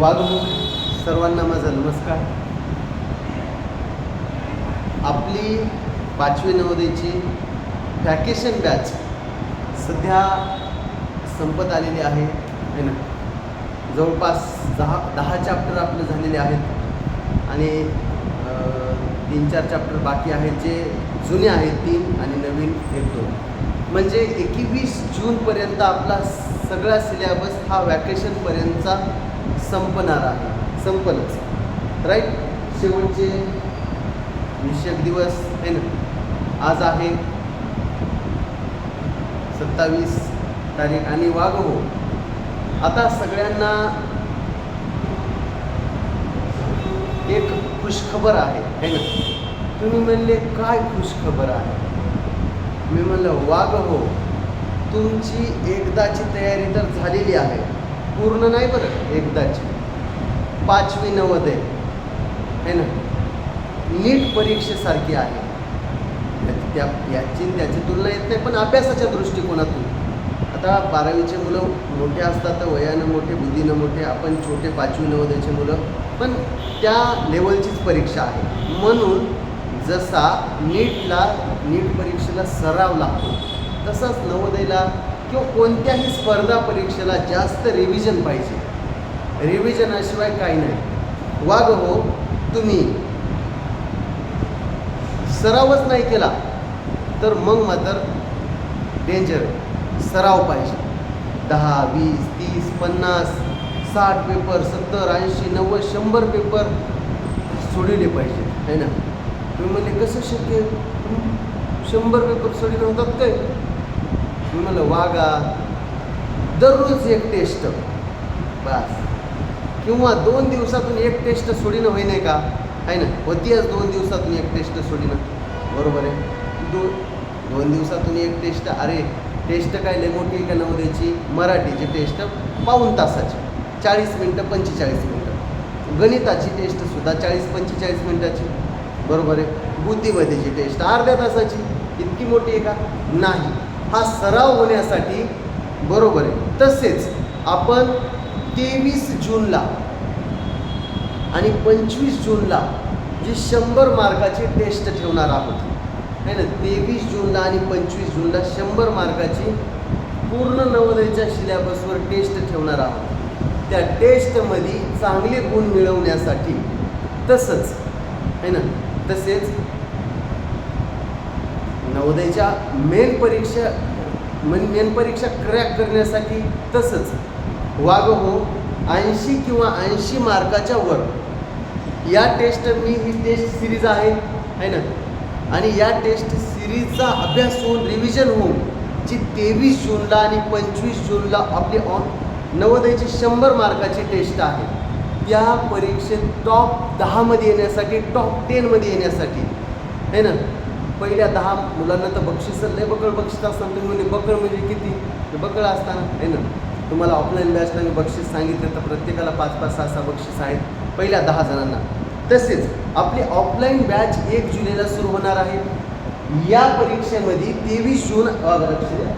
वागू सर्वांना माझा नमस्कार. आपली पाचवी नवोदयची व्हॅकेशन बॅच सध्या संपत आलेली आहे है ना? जवळपास दहा दहा चॅप्टर आपले झालेले आहेत आणि तीन चार चॅप्टर बाकी आहेत जे जुने आहेत तीन आणि नवीन एक दोन. म्हणजे एकवीस जूनपर्यंत आपला सगळा सिलेबस हा वॅकेशनपर्यंतचा संपणार आहे. संपलच. राईट शेवटचे विषयक दिवस आहे ना? आज आहे सत्तावीस तारीख आणि वाघ हो. आता सगळ्यांना एक खुशखबर आहे है ना? तुम्ही म्हणले काय खुशखबर आहे? मी म्हणलं वाघ हो तुमची एकदाची तयारी तर झालेली आहे. पूर्ण नाही बरं एकदाची. पाचवी नवोदय. है ना? नीट परीक्षेसारखी आहे. त्या- त्या याची त्याची तुलना येत नाही पण अभ्यासाच्या दृष्टिकोनातून. आता बारावीचे मुलं मोठे असतात तर वयानं मोठे बुद्धीनं मोठे आपण छोटे पाचवी नवोदयाचे मुलं. पण त्या लेवलचीच परीक्षा आहे. म्हणून जसा नीटला नीट परीक्षेला सराव लागतो तसाच नवोदयला किंवा कोणत्याही स्पर्धा परीक्षेला जास्त रिव्हिजन पाहिजे. रिव्हिजनाशिवाय काही नाही. वाघ हो तुम्ही. सरावच नाही केला तर मग मात्र डेंजर सराव पाहिजे. दहा वीस तीस पन्नास साठ पेपर सत्तर ऐंशी नव्वद शंभर पेपर सोडविले पाहिजे. है ना? तुम्ही म्हणले कसं शक्य शंभर पेपर सोडले होतात काय? मी म्हणलं वागा. दररोज एक टेस्ट बस. किंवा दोन दिवसातून एक टेस्ट सोडीनं होई नाही का? आहे ना? होती आज दोन दिवसातून एक टेस्ट सोडीनं. बरोबर आहे? दोन दोन दिवसातून एक टेस्ट अरे टेस्ट काय लय मोठी का नवद्याची मराठीची टेस्ट पाऊन तासाची. चाळीस मिनटं पंचेचाळीस मिनटं. गणिताची टेस्टसुद्धा चाळीस पंचेचाळीस मिनटाची. बरोबर आहे? बुद्धिमत्तेची टेस्ट अर्ध्या तासाची. इतकी मोठी आहे का? नाही. हा सराव होण्यासाठी बरोबर आहे. तसेच आपण तेवीस जूनला आणि पंचवीस जूनला जी शंभर मार्काची टेस्ट ठेवणार आहोत. है ना? तेवीस जूनला आणि पंचवीस जूनला शंभर मार्काची पूर्ण नवोदयच्या सिलेबसवर टेस्ट ठेवणार आहोत. त्या टेस्टमध्ये चांगले गुण मिळवण्यासाठी तसंच है ना? तसेच नवोदयच्या मेन परीक्षा मेन परीक्षा क्रॅक करण्यासाठी तसंच वाघ हो ऐंशी किंवा ऐंशी मार्काच्या वर. या टेस्ट मी ही टेस्ट सिरीज आहे है ना? आणि या टेस्ट सिरीजचा अभ्यास होऊन रिव्हिजन होऊन जी तेवीस जूनला आणि पंचवीस जूनला आपली ऑन नवोदयची शंभर मार्काची टेस्ट आहे. त्या परीक्षेत टॉप दहामध्ये येण्यासाठी टॉप टेनमध्ये येण्यासाठी है ना? पहिल्या दहा मुलांना तर बक्षीस लय बकळ बक्षीस असताना तुम्ही म्हणजे बकळ म्हणजे किती? ते बकळ असताना आहे ना? तुम्हाला ऑफलाईन बॅचला मी बक्षीस सांगितलं तर प्रत्येकाला पाच पाच सहा सहा बक्षीस आहेत पहिल्या दहा जणांना. तसेच आपली ऑफलाईन बॅच एक जुलैला सुरू होणार आहे. या परीक्षेमध्ये तेवीस जून लक्ष द्या.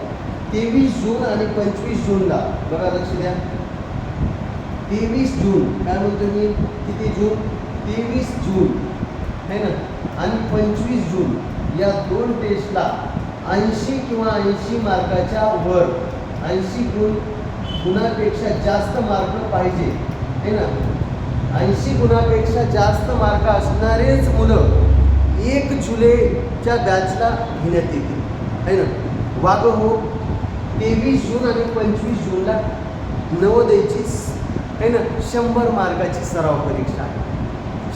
तेवीस जून आणि पंचवीस जूनला बघा लक्ष द्या. तेवीस जून काय म्हणतो मी? किती जून? तेवीस जून है ना? आणि पंचवीस जून. या दोन टेस्टला ऐंशी किंवा ऐंशी मार्काच्या वर ऐंशी गुण गुणापेक्षा जास्त मार्क पाहिजे है ना? ऐंशी गुणापेक्षा जास्त मार्क असणारेच मुलं एक जुलैच्या बॅचला घेण्यात येतील है ना? वाघ हो तेवीस जून आणि पंचवीस जूनला नवोदयची है ना? शंभर मार्काची सराव परीक्षा आहे.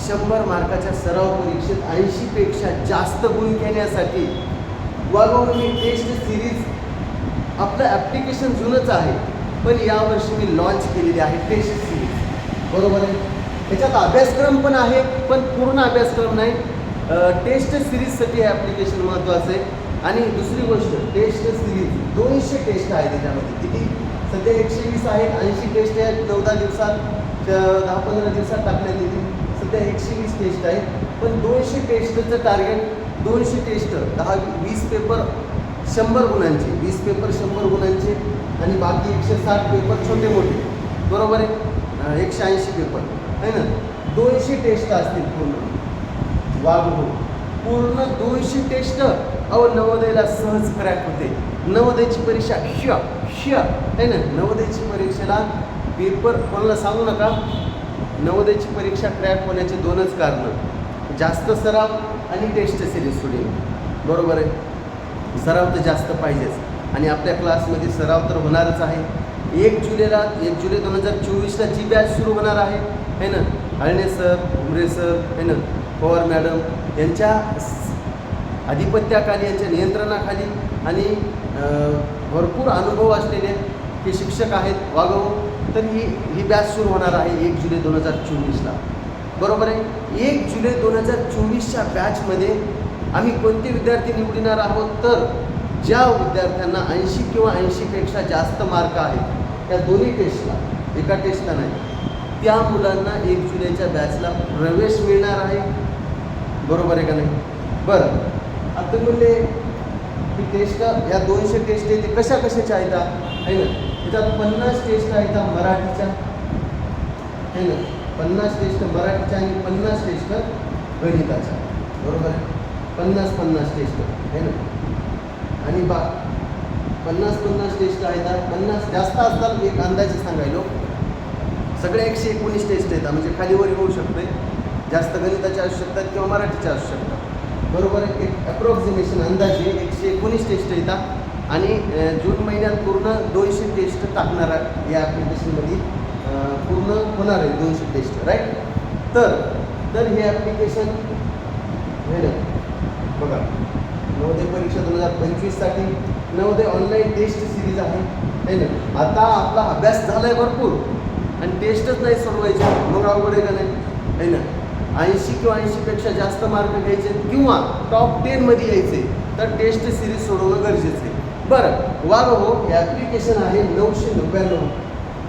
शंभर मार्काच्या सराव परीक्षेत ऐंशीपेक्षा जास्त गुण घेण्यासाठी वागवून टेस्ट सिरीज आपलं ॲप्लिकेशन जुनंच आहे. पण यावर्षी मी लॉन्च केलेली आहे टेस्ट सिरीज. बरोबर आहे? त्याच्यात अभ्यासक्रम पण आहे पण पूर्ण अभ्यासक्रम नाही. टेस्ट सिरीजसाठी हे ॲप्लिकेशन महत्त्वाचं आहे. आणि दुसरी गोष्ट टेस्ट सिरीज दोनशे टेस्ट आहे त्याच्यामध्ये. किती? सध्या एकशे वीस आहेत ऐंशी टेस्ट आहेत चौदा दिवसात दहा पंधरा दिवसात टाकण्यात येतील. सध्या एकशे वीस टेस्ट आहेत पण दोनशे टेस्टचं टार्गेट दोनशे टेस्ट दहा वीस पेपर शंभर गुणांचे वीस पेपर शंभर गुणांचे आणि बाकी एकशे साठ पेपर छोटे मोठे. बरोबर आहे? एकशे ऐंशी पेपर आहे ना? दोनशे टेस्ट असतील पूर्ण. वाघ हो. पूर्ण दोनशे टेस्ट अहो नवोदयला सहज क्रॅक होते. नवोदयची परीक्षा श श आहे ना? नवोदयची परीक्षेला पेपर कोणाला सांगू नका? नवोदयची परीक्षा क्रॅक होण्याचे दोनच कारणं. जास्त सराव आणि टेस्ट सिरीज सोडली बरोबर आहे? सराव तर जास्त पाहिजेच. आणि आपल्या क्लासमध्ये सराव तर होणारच आहे. एक जुलैला एक जुलै दोन हजार चोवीसला जी बॅच सुरू होणार आहे है ना? हळणे सर उमरे सर है ना? पवार मॅडम यांच्या आधिपत्याखाली यांच्या नियंत्रणाखाली आणि भरपूर अनुभव असलेले हे शिक्षक आहेत. वागव. तर ही ही बॅच सुरू होणार आहे एक जुलै दोन हजार चोवीसला. बरोबर आहे? एक जुलै दोन हजार चोवीसच्या बॅचमध्ये आम्ही कोणते विद्यार्थी निवडणार आहोत? तर ज्या विद्यार्थ्यांना ऐंशी किंवा ऐंशीपेक्षा जास्त मार्क आहेत त्या दोन्ही टेस्टला एका टेस्टला नाही. त्या मुलांना एक जुलैच्या बॅचला प्रवेश मिळणार आहे. बरोबर आहे का नाही? बरं. आता म्हणले की टेस्ट या दोनशे टेस्ट आहे ते कशा कशाच्या आहेत? आहे ना? त्याच्यात पन्नास टेस्ट आहेत मराठीच्या. आहे ना पन्नास टेस्ट मराठीच्या आणि पन्नास टेस्ट गणिताच्या. बरोबर आहे? पन्नास पन्नास टेस्ट आहे ना? आणि बा पन्नास पन्नास टेस्ट आहेत पन्नास जास्त असतात एक अंदाजे सांगायलो. सगळे एकशे एकोणीस टेस्ट आहेत म्हणजे खालीवर होऊ शकते. जास्त गणिताच्या असू शकतात किंवा मराठीच्या असू शकतात बरोबर आहे? एक अप्रॉक्सिमेशन अंदाजे एकशे एकोणीस टेस्ट येतात आणि जून महिन्यात पूर्ण दोनशे टेस्ट टाकणार आहे या ॲप्लिकेशनमध्ये पूर्ण होणार आहे दोनशे टेस्ट राईट तर तर हे ॲप्लिकेशन हे ना बघा. नवोदय परीक्षा दोन हजार पंचवीससाठी नवोदय ऑनलाईन टेस्ट सिरीज आहे. है ना आता आपला अभ्यास झाला आहे भरपूर. आणि टेस्टच नाही सोडवायचे. मग अवघड आहे का नाही? है ना ऐंशी किंवा ऐंशीपेक्षा जास्त मार्क घ्यायचे किंवा टॉप टेनमध्ये यायचे. तर टेस्ट सिरीज सोडवणं गरजेचं आहे. बरं वाग हो ॲप्लिकेशन आहे नऊशे नव्याण्णव.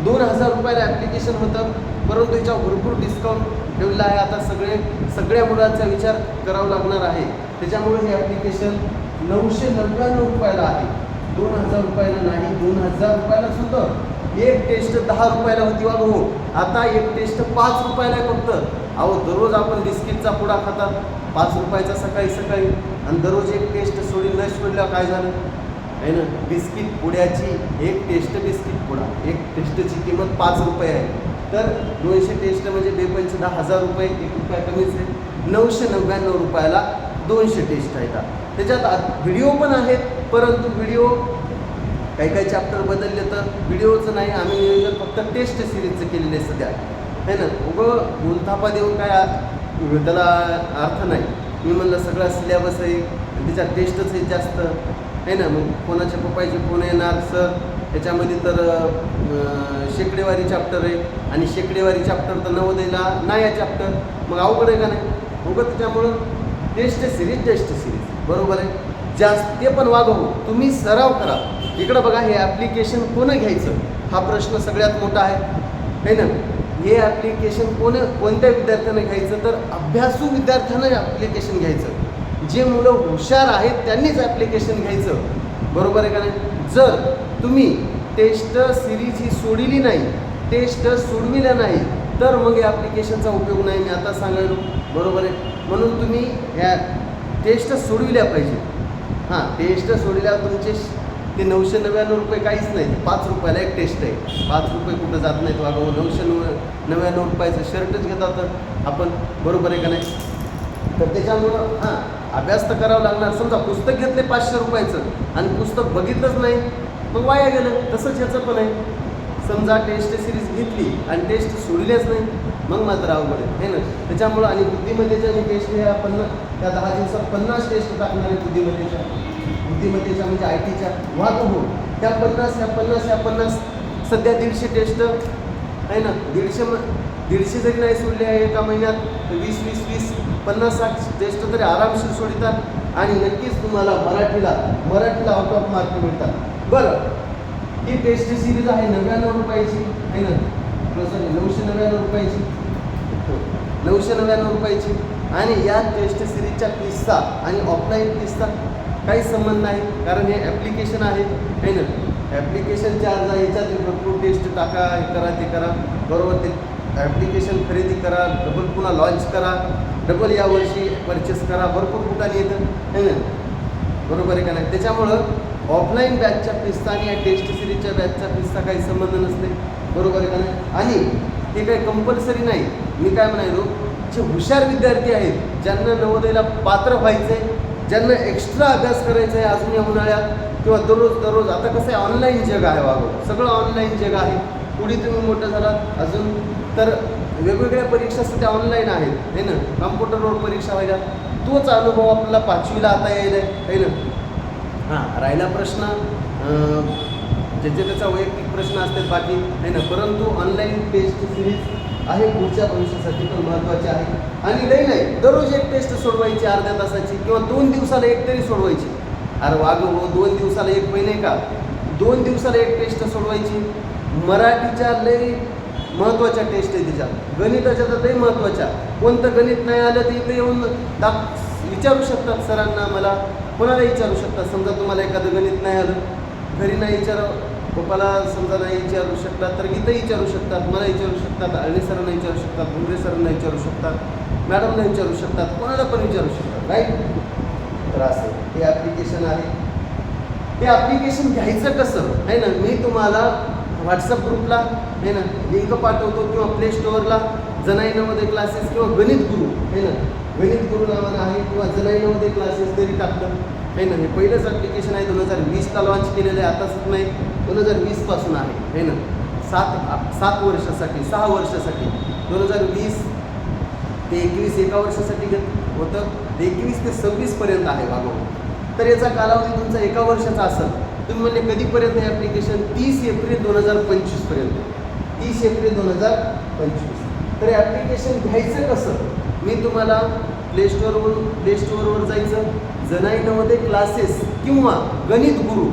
दोन हजार रुपयाला ॲप्लिकेशन होतं. परंतु याच्यावर भरपूर डिस्काउंट ठेवलं आहे. आता सगळे सगळ्या मुलांचा विचार करावा लागणार आहे. त्याच्यामुळे हे ॲप्लिकेशन नऊशे नव्याण्णव रुपयाला आहे. दोन हजार रुपयाला नाही दोन हजार रुपयालाच होतं. एक टेस्ट दहा रुपयाला होती वा हो आता एक टेस्ट पाच रुपयाला आहे फक्त. अहो दररोज आपण बिस्किटचा पुडा खातात. पाच रुपयाचा सकाळी सकाळी. आणि दररोज एक टेस्ट सोडी न सोडल्यावर काय झालं? आहे ना? बिस्किट पुड्याची एक टेस्ट बिस्किट पुडा. एक टेस्टची किंमत पाच रुपये आहे. तर दोनशे टेस्ट म्हणजे बेपंच दहा हजार रुपये एक रुपया कमीच आहे. नऊशे नव्याण्णव रुपयाला दोनशे टेस्ट आहेत. त्याच्यात व्हिडिओ पण आहेत परंतु व्हिडिओ काही काही चॅप्टर बदलले तर व्हिडिओचं नाही आम्ही नियोजन फक्त टेस्ट सिरीजचं केलेलं आहे सध्या. है ना? उगं बोलथापा देऊन काय त्याला अर्थ नाही. मी म्हणलं सगळा सिलेबस आहे त्याच्यात टेस्टच आहे जास्त. आहे ना मग कोणाच्या पप्पाचे फोन येणार सर? त्याच्यामध्ये तर शेकडेवारी चॅप्टर आहे. आणि शेकडेवारी चॅप्टर तर नवोदयला नाही आहे चॅप्टर मग अवघड आहे का नाही? उगं त्याच्यामुळं टेस्ट सिरीज टेस्ट सिरीज बरोबर आहे? जास्त ते पण वागव. तुम्ही सराव करा. इकडं बघा हे ॲप्लिकेशन कोणं घ्यायचं? हा प्रश्न सगळ्यात मोठा आहे. है ना? हे ॲप्लिकेशन कोण कोणत्या विद्यार्थ्यानं घ्यायचं? तर अभ्यासू विद्यार्थ्यानं ॲप्लिकेशन घ्यायचं. जे मुलं हुशार आहेत त्यांनीच ॲप्लिकेशन घ्यायचं. बरोबर आहे का नाही? जर तुम्ही टेस्ट सिरीज ही सोडिली नाही टेस्ट सोडविल्या नाही तर मग या ॲप्लिकेशनचा उपयोग नाही मी आता सांगायलो. बरोबर आहे? म्हणून तुम्ही ह्या टेस्ट सोडविल्या पाहिजे. हां टेस्ट सोडल्यावर तुमचे ते नऊशे नव्याण्णव रुपये काहीच नाही. पाच रुपयाला एक टेस्ट आहे. पाच रुपये कुठं जात नाहीत वागा हो, नऊशे नव्या नव्याण्णव रुपयाचं शर्टच घेतात तर आपण. बरोबर आहे का नाही? तर त्याच्यामुळं हां अभ्यास तर करावा लागणार. समजा पुस्तक घेतले पाचशे रुपयाचं आणि पुस्तक बघितलंच नाही मग वाया गेलं. तसंच ह्याचं पण आहे. समजा टेस्ट सिरीज घेतली आणि टेस्ट सोडल्याच नाही मग मात्र अवघड आहे. ना? त्याच्यामुळं आणि बुद्धिमत्तेच्या आणि टेस्ट ह्या पन्नास त्या दहा दिवसात पन्नास टेस्ट टाकणार आहे बुद्धिमत्तेच्या. बुद्धिमत्तेच्या म्हणजे आय टीच्या. वाहतो हो त्या पन्नास ह्या पन्नास ह्या पन्नास सध्या दीडशे टेस्ट आहे ना? दीडशे मग दीडशे जरी नाही सोडले आहे एका महिन्यात वीस वीस वीस पन्नास साठ टेस्ट तरी आरामशीर सोडतात आणि नक्कीच तुम्हाला मराठीला मराठीला आउट ऑफ मार्क मिळतात. बरं ही टेस्ट सिरीज आहे नव्याण्णव रुपयाची आहे ना? सॉरी नऊशे नव्याण्णव रुपयाची. हो, नऊशे नव्याण्णव रुपयाची. आणि या टेस्ट सिरीजच्या फीसचा आणि ऑफलाईन फीसचा काही संबंध नाही कारण हे ॲप्लिकेशन आहे आहे ना? ॲप्लिकेशन चार्ज आहे याच्यात भरपूर टेस्ट टाका हे करा ते करा. बरोबर ते ॲप्लिकेशन खरेदी करा डबल पुन्हा लॉन्च करा डबल यावर्षी परचेस करा भरपूर कुठाने येतं है ना? बरोबर आहे का नाही? त्याच्यामुळं ऑफलाईन बॅचच्या फीसचा आणि या टेस्ट सिरीजच्या बॅचच्या फीसचा काही संबंध नसते. बरोबर आहे का नाही? आणि ते काही कंपल्सरी नाही. मी काय म्हणायलो जे हुशार विद्यार्थी आहेत ज्यांना नवोदयला पात्र व्हायचं आहे ज्यांना एक्स्ट्रा अभ्यास करायचा आहे अजून या उन्हाळ्यात किंवा दररोज दररोज आता कसं आहे ऑनलाईन जग आहे वागो सगळं ऑनलाईन जग आहे. पुढे तुम्ही मोठं झालात अजून तर वेगवेगळ्या परीक्षा सध्या ऑनलाईन आहेत. है ना? कॉम्प्युटरवर परीक्षा व्हायला तोच अनुभव आपल्याला पाचवीला आता यायला आहे. ना? हां राहिला प्रश्न. ज्याचे त्याचा वैयक्तिक प्रश्न असतात बाकी. है ना? परंतु ऑनलाईन टेस्ट सिरीज आहे पुढच्या भविष्यासाठी पण महत्त्वाचे आहे. आणि लई नाही. दररोज एक टेस्ट सोडवायची अर्ध्या तासाची किंवा दोन दिवसाला एक तरी सोडवायची. अरे वाघ हो दोन दिवसाला एक महिने का? दोन दिवसाला एक टेस्ट सोडवायची. मराठीच्या लई महत्त्वाच्या टेस्ट आहे तिच्या. गणिताच्या तर ते महत्त्वाच्या. कोणतं गणित नाही आलं तर इथे येऊन दाख विचारू शकतात सरांना मला. कोणाला विचारू शकतात? समजा तुम्हाला एखादं गणित नाही आलं. घरी नाही विचार पप्पाला समजा नाही विचारू शकतात तर इथं विचारू शकतात मला विचारू शकतात अळणी सरांना विचारू शकतात भुमरे सरांना विचारू शकतात मॅडमला विचारू शकतात कोणाला पण विचारू शकतात राईट तर असं हे ॲप्लिकेशन आहे. ते ॲप्लिकेशन घ्यायचं कसं? आहे ना? मी तुम्हाला व्हॉट्सअप ग्रुपला आहे ना? लिंक पाठवतो किंवा प्ले स्टोअरला जनाईनामध्ये क्लासेस किंवा गणित गुरु आहे ना? गणित गुरु नावानं आहे किंवा जनाईनामध्ये क्लासेस तरी टाकलं आहे ना? हे पहिलंच ॲप्लिकेशन आहे दोन हजार वीसला लॉन्च केलेलं आहे आताच नाही दोन हजार वीसपासून आहे आहे ना? सात सात वर्षासाठी सहा वर्षासाठी दोन हजार वीस ते एकवीस एका वर्षासाठी घेत होतं ते एकवीस ते सव्वीसपर्यंत आहे वागव तर याचा कालावधी तुमचा एका वर्षाचा असेल. तुम्ही म्हणले कधीपर्यंत हे ॲप्लिकेशन तीस एप्रिल दोन हजार पंचवीसपर्यंत तीस एप्रिल दोन हजार पंचवीस. तर ॲप्लिकेशन घ्यायचं कसं? मी तुम्हाला प्ले स्टोअरवरून प्ले स्टोअरवर जायचं. जनाईनमध्ये क्लासेस किंवा गणित गुरु.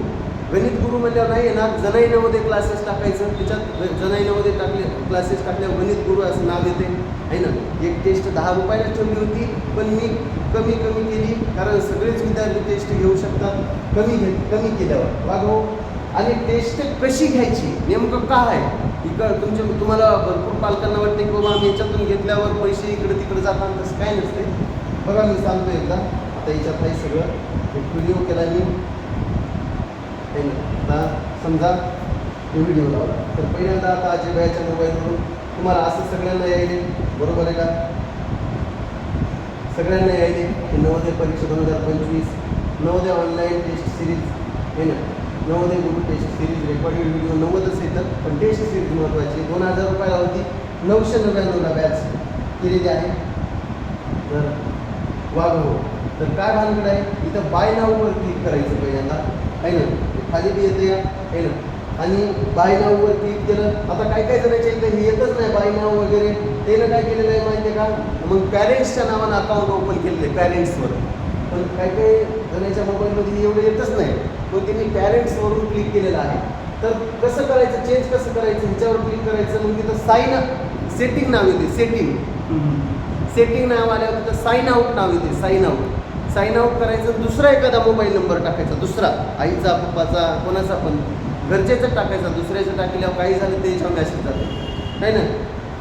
गणित गुरु म्हणल्यावर नाही येणार. जनाईनामध्ये क्लासेस टाकायचं. त्याच्यात जनाईनामध्ये टाकले क्लासेस टाकल्यावर गणित गुरु असं नाव येते आहे ना? एक टेस्ट दहा रुपयाला ठेवली होती पण मी कमी कमी केली कारण सगळेच विद्यार्थी टेस्ट घेऊ शकतात. कमी घे कमी केल्यावर. वागव आणि टेस्ट कशी घ्यायची? नेमकं का आहे? इकडं तुमच्या तुम्हाला भरपूर पालकांना वाटते की बाबा आम्ही याच्यातून घेतल्यावर पैसे इकडे तिकडे जातात. तसं काय नसते बघा मी सांगतो एकदा. आता याच्यात काही सगळं. एक व्हिडिओ केला मी. आता समजा तो व्हिडिओ लावला. तर पहिल्यांदा आता आजीबाईच्या मोबाईलवरून तुम्हाला असं सगळ्यांना यायले बरोबर आहे का? सगळ्यांना यायले की नवोदय परीक्षा दोन हजार पंचवीस नवोदय ऑनलाईन टेस्ट सिरीज आहे ना? Navodaya Guru test series recorded video नव्वदच येतं. पण टेस्ट सिरीज महत्त्वाची दोन हजार रुपयाला होती. नऊशे नव्याण्णवला बॅच केलेली आहे. तर वाघ हो तर काय भानगड आहे? इथं बाय नाववर क्लिक करायचं पहिल्यांदा. आहे ना? खाली बी येते या आहे ना? आणि बाय नाववर क्लिक केलं आता काय काय जणांच्या इथं? हे येतच नाही बाय नाव वगैरे. त्यानं काय केलेलं आहे माहिती आहे का? मग पॅरेंट्सच्या नावानं अकाउंट ओपन केलेलं आहे पॅरेंट्सवर पण काय काय जणांच्या मोबाईलमध्ये एवढं येतच नाही. पण त्यांनी पॅरेंट्सवरून क्लिक केलेलं आहे. तर कसं करायचं? चेंज कसं करायचं? ह्याच्यावर क्लिक करायचं? मग तिथं साईन सेटिंग नाव येते सेटिंग सेटिंग नाव आल्यावर तिथं साईन आऊट नाव येते साईन आऊट साईन आऊट करायचं दुसरा एखादा मोबाईल नंबर टाकायचा दुसरा. आईचा पप्पाचा कोणाचा पण. घरच्याचा टाकायचा दुसऱ्याचं टाकल्यावर काही झालं त्याच्यावर मॅसेज जातो. नाही ना?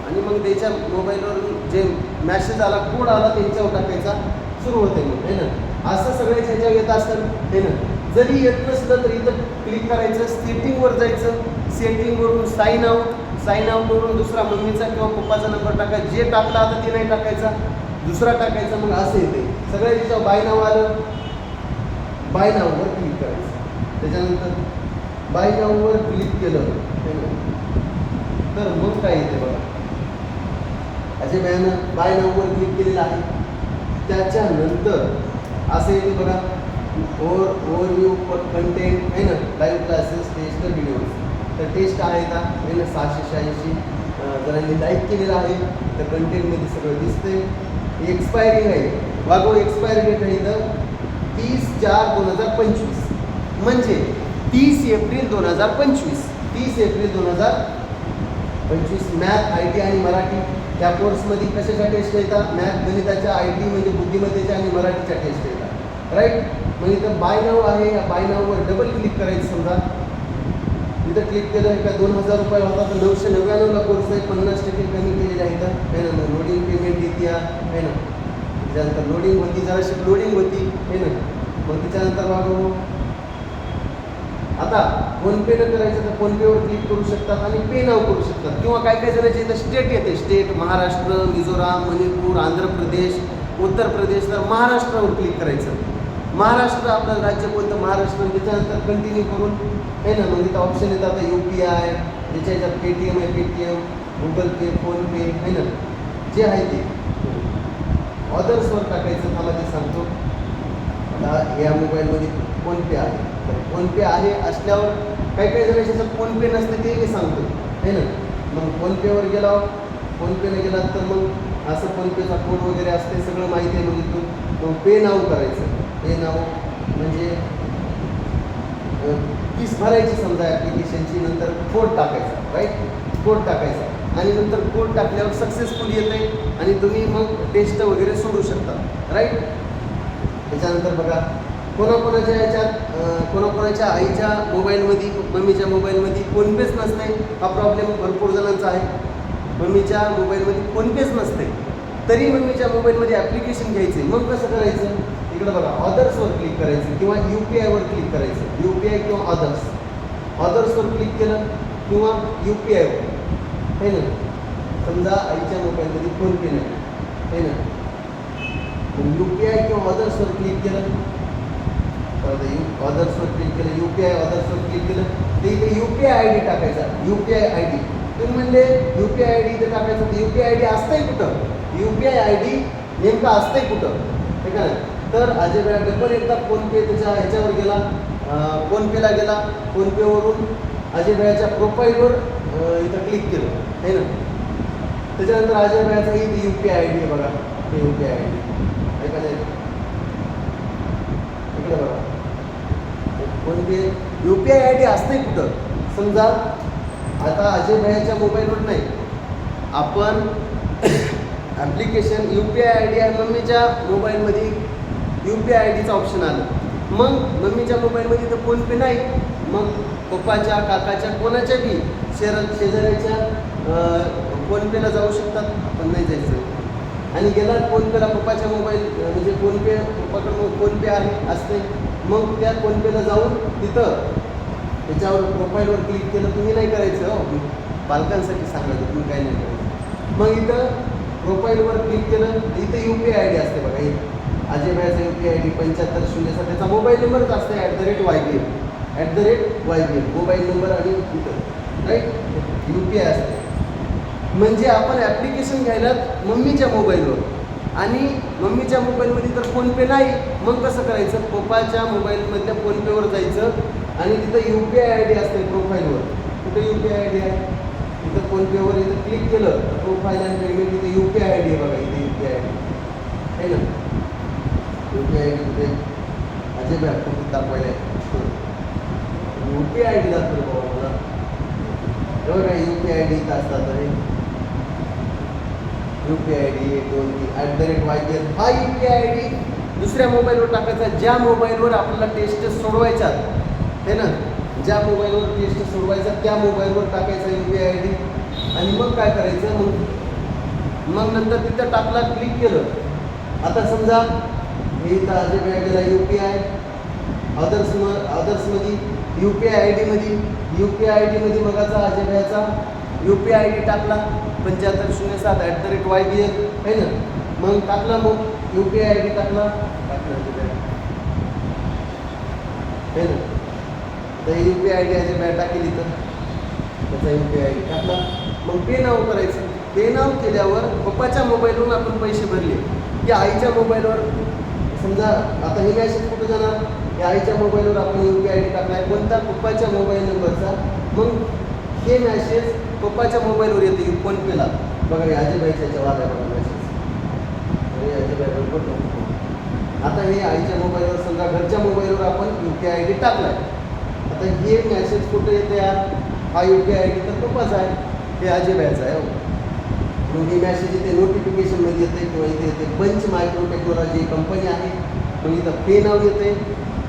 आणि मग त्याच्या मोबाईलवर जे मॅसेज आला कोड आला त्यांच्यावर टाकायचा सुरू होते मग. है ना? असं सगळ्याच ह्याच्यावर येत असतं हे ना? जरी येत नसलं तरी इथं क्लिक करायचं सेटिंगवर जायचं. सेटिंगवरून साईन आऊट साईन आऊटवरून दुसरा मम्मीचा किंवा पप्पाचा नंबर टाकायचा जे टाकला आता ते नाही टाकायचा. दुसरा टाकायचा मग असं येते. सगळ्या तिच्यावर बाय नाव आलं बाय नाववर क्लिक करायचं. त्याच्यानंतर बाय नाववर क्लिक केलं तर मग काय येते बघा. अजय बयानं बाय नाववर क्लिक केलेलं आहे. त्याच्यानंतर असं येते बघा. ओवर ओव्हरव्ह्यू कंटेंट आहे ना? लाईव्ह क्लासेस टेस्ट व्हिडिओज तर टेस्ट आहे का आहे ना? सहाशे शहाऐंशी जणांनी लाईक केलेलं आहे. तर कंटेंटमध्ये सगळं दिसतंय. एक्सपायरी आहे. वागो एक्सपायरी डेट आहे इथं तीस चार दोन हजार पंचवीस. म्हणजे तीस एप्रिल दोन हजार पंचवीस. तीस एप्रिल दोन हजार पंचवीस. मॅथ आय टी आणि मराठी त्या कोर्समध्ये कशाच्या टेस्ट येतात? मॅथ गणिताच्या आय टी म्हणजे बुद्धिमत्तेच्या आणि मराठीच्या टेस्ट येतात. राईट म्हणजे इथं बाय नाव आहे. या बाय नाववर डबल क्लिक करायचं समजा. इथं क्लिक केलं का दोन हजार रुपये होता तर नऊशे नव्याण्णवला कोर्स आहे. पन्नास टक्के कमी केलेले आहे इथं आहे ना लोडिंग पेमेंट येते आहे ना. त्याच्यानंतर लोडिंग होती जराशी लोडिंग होती. आहे ना. मग त्याच्यानंतर बघा आता फोनपे न करायचं तर फोनपेवर क्लिक करू शकतात आणि पे नाव करू शकतात. किंवा काय काय जणांचे इथं स्टेट येते. स्टेट महाराष्ट्र मिझोराम मणिपूर आंध्र प्रदेश उत्तर प्रदेश तर महाराष्ट्रावर क्लिक करायचं. महाराष्ट्र आपलं राज्य कोणतं? महाराष्ट्र. त्याच्यानंतर कंटिन्यू करून आहे ना? म्हणजे इथं ऑप्शन येतात आता यू पी आय ज्याच्या ह्याच्यात पेटीएम आहे पेटीएम गुगल पे फोनपे आहे ना? जे आहे ते. ऑदर्सवर टाकायचं मला ते सांगतो. आता या मोबाईलमध्ये फोनपे आहे. तर फोनपे आहे असल्यावर काही काही जणांच्या फोनपे नसतं ते मी सांगतो. आहे ना? मग फोनपेवर गेला फोनपेने गेला तर मग असं फोनपेचा कोड वगैरे असते सगळं माहिती आहे म्हणजे मग इथून मग पे नाव करायचं. पे नाव म्हणजे तीस भरायची समजा ॲप्लिकेशनची नंतर कोड टाकायचा राईट कोड टाकायचा. आणि नंतर कोड टाकल्यावर सक्सेसफुल येते आणि तुम्ही मग टेस्ट वगैरे सोडू शकता राईट त्याच्यानंतर बघा कोणाकोणाच्या याच्यात कोणाकोणाच्या आईच्या मोबाईलमध्ये मम्मीच्या मोबाईलमध्ये फोनपेच नसते. हा प्रॉब्लेम भरपूर जणांचा आहे. मम्मीच्या मोबाईलमध्ये फोनपेच नसते. तरी मम्मीच्या मोबाईलमध्ये ॲप्लिकेशन घ्यायचे. मग कसं करायचं? इकडं बघा ऑदर्सवर क्लिक करायचं किंवा यू पी आयवर क्लिक करायचं यू पी आय किंवा ऑदर्स ऑदर्सवर क्लिक केलं किंवा यू पी आयवर है ना समजा आईच्या मोबाईलमध्ये फोनपे नाही है ना यू पी आय किंवा ऑदर्सवर क्लिक केलं परत यू ऑदर्सवर क्लिक केलं यू पी आय ऑदर्सवर क्लिक केलं ते इथे U P I I D टाकायचा U P I I D तुम्ही म्हणले U P I I D इथे टाकायचं तर U P I I D असतंय कुठं U P I I D नेमकं असतंय कुठं ठीक आहे तर अजय वेळा डबल एकदा फोनपे त्याच्या ह्याच्यावर गेला. फोनपेला गेला. फोनपेवरून अजय वेळाच्या प्रोफाईलवर इथं क्लिक केलं. आहे ना? त्याच्यानंतर अजय वेळाचा ही U P I I D आहे बघा. हे U P I I D ऐकायला इकडे बघा. PhonePe U P I I D असते कुठं? समजा आता अजय भैयाच्या मोबाईलवर नाही. आपण application U P I I D आहे मम्मीच्या मोबाईलमध्ये यू पी आय आय डीचं ऑप्शन आलं. मग मम्मीच्या मोबाईलमध्ये तर फोनपे नाही. मग पप्पाच्या काकाच्या कोणाच्या बी शेर शेजाऱ्याच्या फोनपेला जाऊ शकतात. आपण नाही जायचं. आणि गेला फोनपेला पप्पाच्या मोबाईल म्हणजे फोनपे पप्पाकडून फोनपे आहे असते मग त्या फोनपेला जाऊन तिथं त्याच्यावर प्रोफाईलवर क्लिक केलं तुम्ही नाही करायचं हो. पालकांसाठी सांगायचं तुम्ही काय नाही करायचं. मग इथं प्रोफाईलवर क्लिक केलं इथं यू पी आय डी असते बघा हे Ajay U P I D पंच्याहत्तर शून्य सात त्याचा मोबाईल नंबरच असतो at the rate Y B M at the rate Y B M mobile number आणि इथं राईट यू पी आय असते म्हणजे आपण ॲप्लिकेशन घ्यायला मम्मीच्या मोबाईलवर आणि मम्मीच्या मोबाईलमध्ये तर फोनपे नाही मग कसं करायचं? पप्पाच्या मोबाईलमधल्या फोनपेवर जायचं आणि तिथं U P I I D असते प्रोफाईलवर कुठे U P I I D आहे? तिथं फोनपेवर इथं क्लिक केलं तर प्रोफाईल आणि पेमेंट तिथे U P I I D आहे बघा इथे U P I I D आहे ना? यू पी आय डी कुठे अजय बॅग कुठे दाखवायला यू पी आय डी दाखवलं बाबा मला. एवढं काय यू पी आय डी इथं असतात अरे यू पी आय डी एक दोन तीन. At the rate Y P हा यू पी आय डी दुसऱ्या मोबाईलवर टाकायचा. ज्या मोबाईलवर आपल्याला टेस्ट सोडवायच्या हे ना? ज्या मोबाईलवर टेस्ट सोडवायचा त्या मोबाईलवर टाकायचा यू पी आय डी आणि मग काय करायचं? मग मग नंतर तिथं टाकला क्लिक केलं. आता समजा हे इथं अजय केला यू पी आय अदर्स म अदर्समध्ये यू पी आय आय डीमध्ये यू पी आय आय डीमध्ये बघायचा Ajay भायचा U P I I D टाकला पंच्याहत्तर शून्य सात at the rate Y B L आहे ना? मग टाकला मग U P I I D टाकला टाकला अजय आहे ना? तर U P I D Ajay भ्या टाकेल इथं त्याचा यू पी आय डी टाकला. मग पे नाव करायचं. पे नाव केल्यावर पप्पाच्या मोबाईलवरून आपण पैसे भरले. की आईच्या मोबाईलवर समजा आता हे मॅसेज कुठं जाणार? या आईच्या मोबाईलवर आपण यू पी आय डी टाकलाय कोणता पप्पाच्या मोबाईल नंबरचा मग हे मॅसेज पप्पाच्या मोबाईलवर येते फोनपेला बघा हे अजयबाईच्या याच्यावर आहे बघा मॅसेज हे अजयबाई बरोबर आता हे आईच्या मोबाईलवर समजा घरच्या मोबाईलवर आपण यू पी आय डी टाकलाय. आता हे मॅसेज कुठं येते यार? हा यू पी आय डी तर पप्पाचा आहे हे आजीबाईचा आहे हो. हो मॅसेज इथे नोटिफिकेशनमध्ये येते किंवा इथे येते. पंच मायक्रो टेक्नॉलॉजी कंपनी आहे. मग इथं पे नाव येते.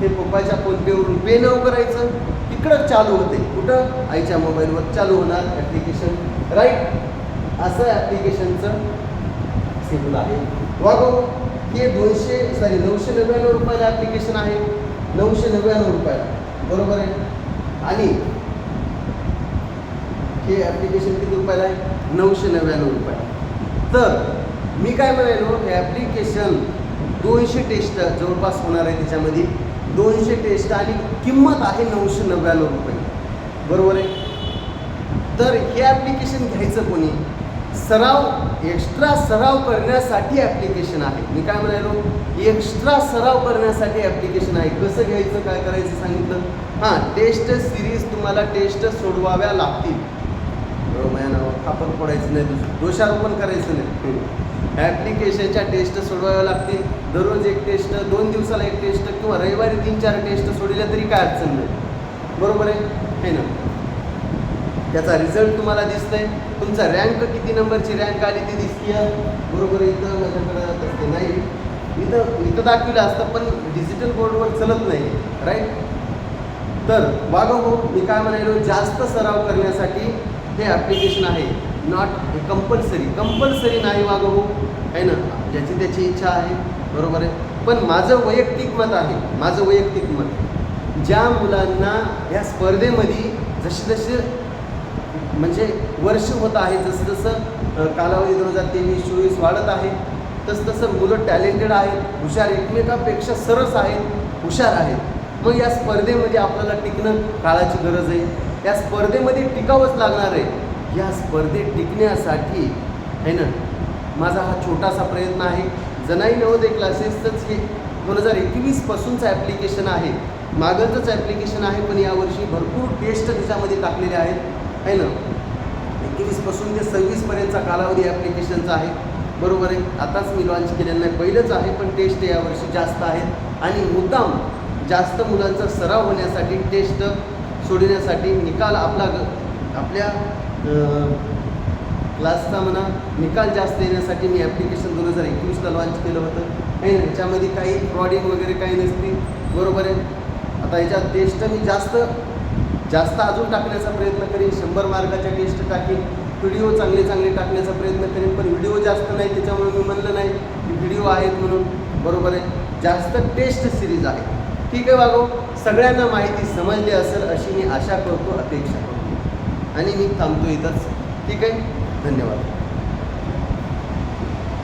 हे पप्पाच्या फोनपेवरून पे नाव करायचं. इकडं तिकडं चालू होते. कुठं? आईच्या मोबाईलवर चालू होणार ॲप्लिकेशन राईट असं ॲप्लिकेशनचं शेड्यूल आहे. वागो हे दोनशे सॉरी नऊशे नव्याण्णव रुपयाला ॲप्लिकेशन आहे. नऊशे नव्याण्णव रुपयाला. बरोबर आहे? आणि हे ॲप्लिकेशन किती रुपयाला आहे? नऊशे नव्याण्णव रुपये. तर मी काय म्हणालो हे ॲप्लिकेशन दोनशे टेस्ट जवळपास होणार आहे त्याच्यामध्ये. दोनशे टेस्ट आणि किंमत आहे नऊशे नव्याण्णव रुपये. बरोबर आहे? तर हे ॲप्लिकेशन घ्यायचं कोणी? सराव एक्स्ट्रा सराव करण्यासाठी ॲप्लिकेशन आहे. मी काय म्हणालो एक्स्ट्रा सराव करण्यासाठी ॲप्लिकेशन आहे. कसं घ्यायचं काय करायचं सांगितलं? हां टेस्ट सिरीज तुम्हाला टेस्ट सोडवाव्या लागतील. महिना खापर फोडायचं नाही दुस- दोषारोपण करायचं नाही. ॲप्लिकेशनच्या टेस्ट सोडवाव्या लागतील. दररोज एक टेस्ट दोन दिवसाला एक टेस्ट किंवा रविवारी तीन चार टेस्ट सोडल्या तरी काय अडचण नाही. बरोबर आहे? हे ना? त्याचा रिझल्ट तुम्हाला दिसतंय. तुमचा रँक किती नंबरची रँक आली ती दिसतीये? बरोबर आहे, इथं माझ्याकडं ते नाही. इथं इथं दाखविलं असतं पण डिजिटल बोर्डवर चलत नाही. राईट तर वागव हो मी काय म्हणालो जास्त सराव करण्यासाठी हे ॲप्लिकेशन आहे. नॉट कंपल्सरी कंपल्सरी नाही वागवू. हो आहे ना? ज्याची त्याची इच्छा आहे. बरोबर आहे? पण माझं वैयक्तिक मत आहे. माझं वैयक्तिक मत. ज्या मुलांना या स्पर्धेमध्ये जसे जसे म्हणजे वर्ष होत आहे जसं जसं कालावधी दोन हजार तेवीस चोवीस वाढत आहे तसं तसं मुलं टॅलेंटेड आहेत हुशार एकमेकापेक्षा सरस आहेत हुशार आहेत. मग या स्पर्धेमध्ये आपल्याला टिकणं काळाची गरज आहे. या स्पर्धेमध्ये टिकावंच लागणार आहे. या स्पर्धेत टिकण्यासाठी आहे ना? माझा हा छोटासा प्रयत्न आहे. जनाई नवोदय क्लासेसचंच हे दोन हजार एकवीसपासूनचं ॲप्लिकेशन आहे. मागलचंच ॲप्लिकेशन आहे पण यावर्षी भरपूर टेस्ट त्याच्यामध्ये टाकलेले आहेत. आहे ना? एकवीसपासून ते सव्वीसपर्यंतचा कालावधी ॲप्लिकेशनचा आहे. बरोबर आहे? आताच मी लॉन्च केलेलं नाही. पहिलंच आहे पण टेस्ट यावर्षी जास्त आहेत. आणि मुद्दाम जास्त मुलांचा सराव होण्यासाठी टेस्ट सोडण्यासाठी निकाल आपला आपल्या क्लासचा म्हणा निकाल जास्त येण्यासाठी मी ॲप्लिकेशन दोन हजार एकवीसला लॉन्च केलं होतं. आहे ह्याच्यामध्ये काही फ्रॉडिंग वगैरे काही नसते बरोबर आहे? आता ह्याच्यात टेस्ट मी जास्त जास्त अजून टाकण्याचा प्रयत्न करीन. शंभर मार्काच्या टेस्ट टाकीन. व्हिडिओ चांगले चांगले टाकण्याचा प्रयत्न करेन. पण व्हिडिओ जास्त नाही त्याच्यामुळे मी म्हणलं नाही की व्हिडिओ आहेत म्हणून. बरोबर आहे? जास्त टेस्ट सिरीज आहे. ठीक आहे वागो सगळ्यांना माहिती समजली असेल अशी मी आशा करतो अपेक्षा करतो. आणि मी थांबतो इथंच. ठीक आहे? धन्यवाद.